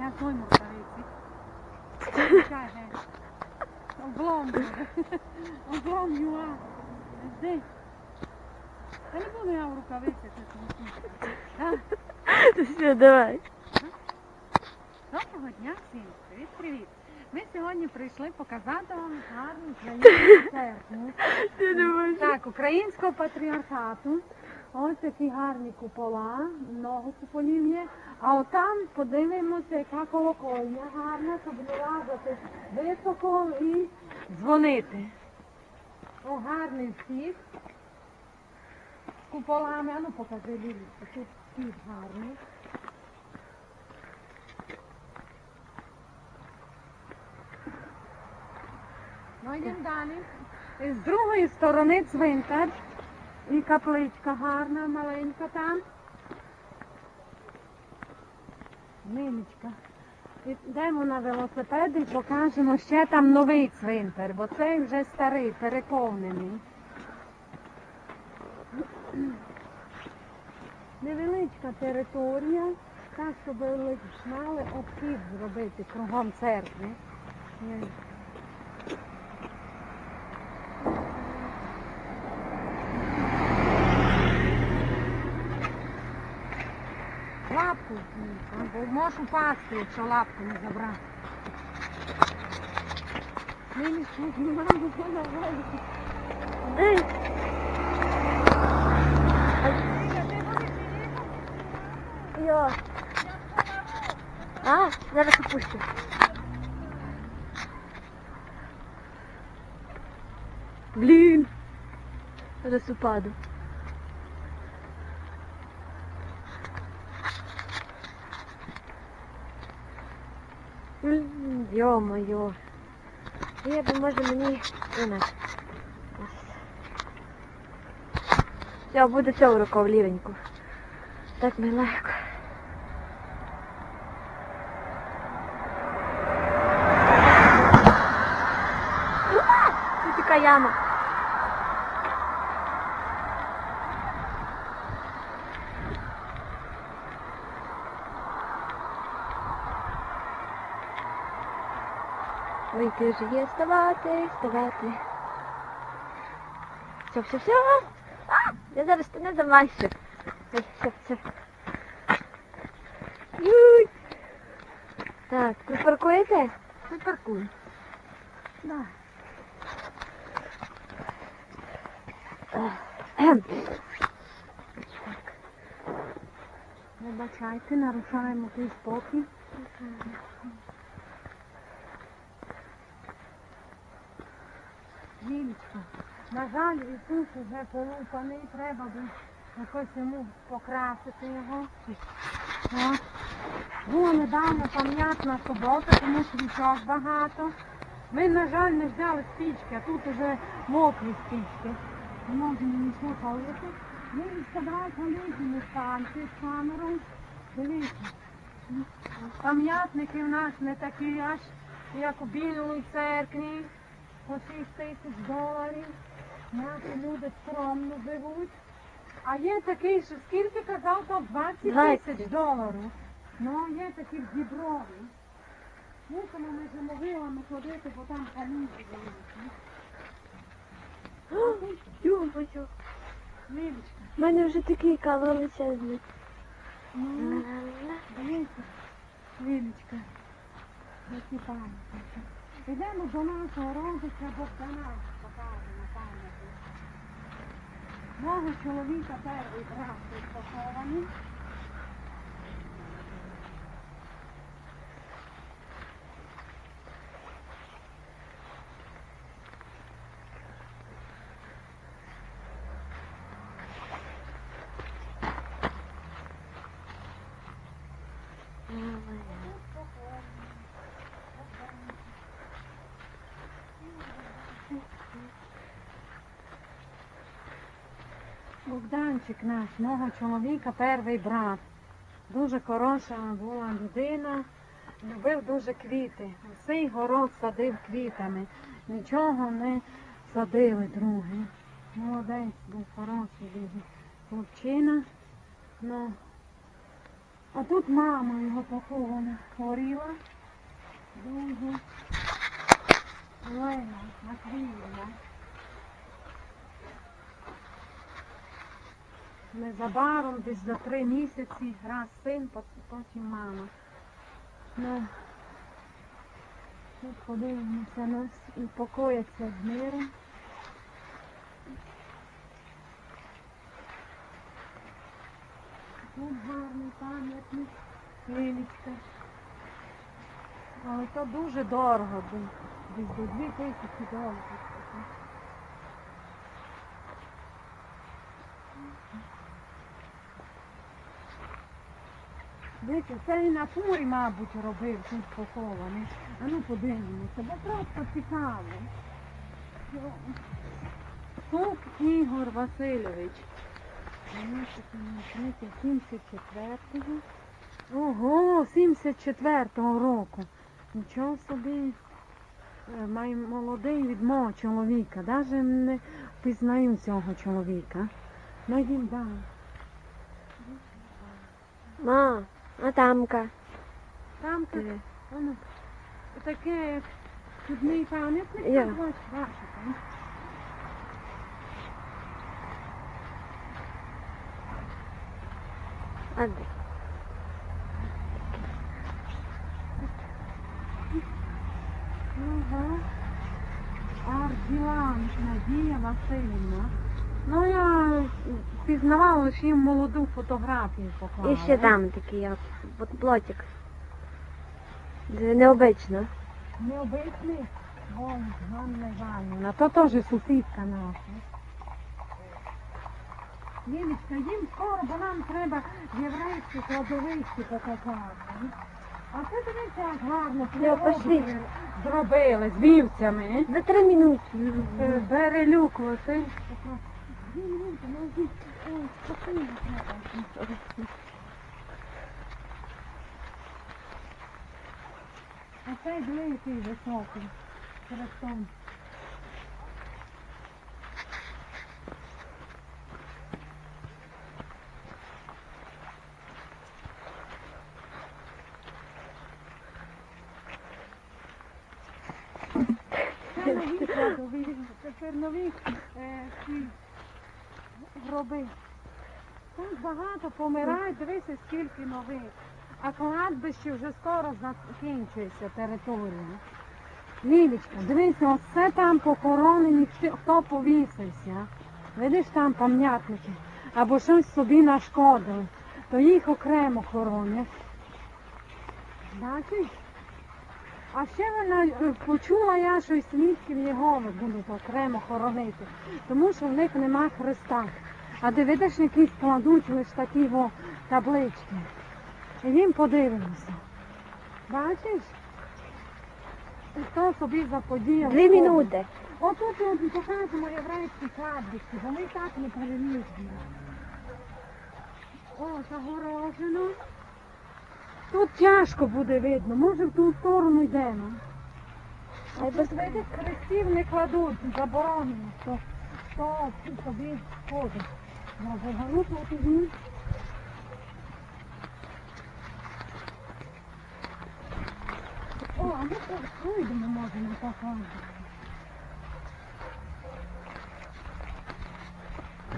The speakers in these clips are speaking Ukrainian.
Рукавиці. Чай, геть. Облом. Облом юа. Жди. Та не буду я в рукавиці, це смішно. Так. Все, давай. Доброго дня всім! Привіт, привіт! Ми сьогодні прийшли показати вам гарну українську церкву. Так, українського патріархату. Ось такі гарні купола, много куполів є. А отам подивимося, яка колокольня гарна, щоб вилазити високо і дзвонити. О, гарний вхід. З куполами, а ну покажи Лілі, тут вхід гарний. Ну йдемо далі. З другої сторони цвинтар і капличка гарна, маленька там. Милічка. Йдемо на велосипеди і покажемо ще там новий цвинтар, бо цей вже старий, переповнений. Невеличка територія, так, щоб знали обхід зробити кругом церкви. Є. Лапку, м, бо можеш упасти, якщо лапку не забрати. Йо. А, зараз опущу. Блін. Зараз упаду. Йо-моє. Я би може мені. Все, буде в рукав лівеньку. Так ми легко. Тут така яма. Ой, ти ж є вставати, вставати. Все, все, все. А, я зараз не замайся. Ой, все, все. Юй. Так, ви паркуєте? Ти паркуй. Да. Вибачайте, нарушаємо твій спокій. Лілечка, на жаль, Ісус вже полупаний, треба би якось йому покрасити його. От. Було недавно пам'ятна субота, тому свічок багато. Ми, на жаль, не взяли спічки, а тут вже мокрі спічки. Не можемо нічого палити. Давай політи, не станьте з камерою. Дивіться. Пам'ятники в нас не такі аж, як у Білої церкві, по 6 тисяч доларів. Наші люди скромно живуть. А є такий, що скільки казав, то 20 20. тисяч доларів. Ну, є такі в Діброві. Мусимо ми вже могилами ходити, бо там камінці великі. Йо-моє. Лілечка, У мене вже такий кал величезний. ну, дивіться, Лілечка, які пам'ятники. Йдемо до нашого родича Богдана, покажемо пам'яті. Мого чоловіка перший раз похований. Богданчик наш, мого чоловіка, перший брат. Дуже хороша була людина, любив дуже квіти. Всей город садив квітами. Нічого не садили другі. Молодець був хороший дуже хлопчина. Ну, А тут мама його похована. Хворіла. Дуже. Олена Матвіївна. Незабаром десь за три місяці раз син, потім мама. Ну, тут подивимося нас і покояться з миром. Тут гарний пам'ятник, лілічка. Але то дуже дорого, десь до дві тисячі доларів. Дивіться, це і на фурі, мабуть, робив тут похований. А ну подивимося, бо просто цікаво. Тут Ігор Васильович. 74-го. Ого, 74-го року. Нічого собі. Е, Май молодий від мого чоловіка. Навіть не впізнаю цього чоловіка. Ну йдім далі. Ма, а тамка. Там так, Диви. воно, таке як чудний пам'ятник. Я. так, ось, бачите. А де? Ага. Арділан Надія Васильівна. Ну я пізнавала лише їм молоду фотографію поклала. І ще там такий, як от плотик. Необично. Необичний. Ой, Ганна Іванівна. То теж сусідка наша. Лілічка, їм скоро, бо нам треба єврейські кладовищі показати. А це дивіться, як гарно пошли. зробили з вівцями. За три минути. Е, Берелюк летить. Дві минути, ну йдіть. Ой, спокійно треба. А цей великий високий. Хрестом. Це нові тепер нові ці гроби. Тут багато помирають, дивися, скільки нових. А кладбище вже скоро закінчується територія. Лілічка, дивися, оце там похоронені, хто повісився. Видиш там пам'ятники. Або щось собі нашкодили, то їх окремо хоронять. Бачиш? А ще вона е, почула я, що і свідків Єгови будуть окремо хоронити, тому що в них нема хреста. А ти видиш, якісь кладуть лише такі во таблички. І їм подивимося. Бачиш? Хто собі заподіяв? Дві минути. Отут от покажемо єврейські кладбищі, бо ми так не переліземо. О, загорожено. Тут тяжко буде видно, може в ту сторону йдемо. А тут хрестів не кладуть, заборонено, що хто собі ходить. О, а ми пройдемо, може, на покажемо.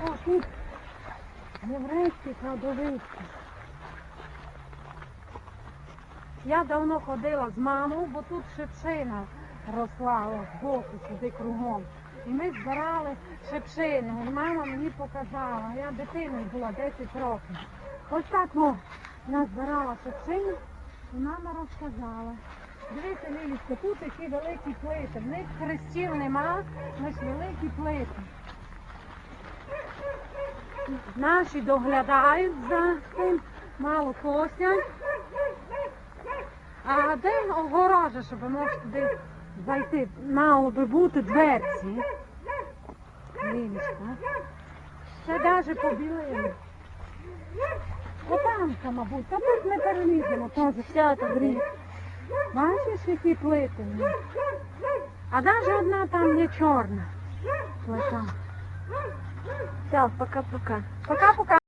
О, тут єврейські кладовища. Я давно ходила з мамою, бо тут шипшина росла ось збоку сюди кругом. І ми збирали шипшину. І мама мені показала. Я дитиною була 10 років. Ось так о, я збирала шипшину і мама розказала. Дивіться, Лілічка, тут такі великі плити. В них хрестів нема, лише великі плити. Наші доглядають за цим, мало косять. А де огорожа, щоб можна туди зайти? Мало би бути дверці. Лілічка. Це навіть побілили. Отамка, мабуть, та тут не переліземо, теж то гріх. Бачиш, які плити? в? А навіть одна там є чорна плита. Все, пока-пока. Пока-пока.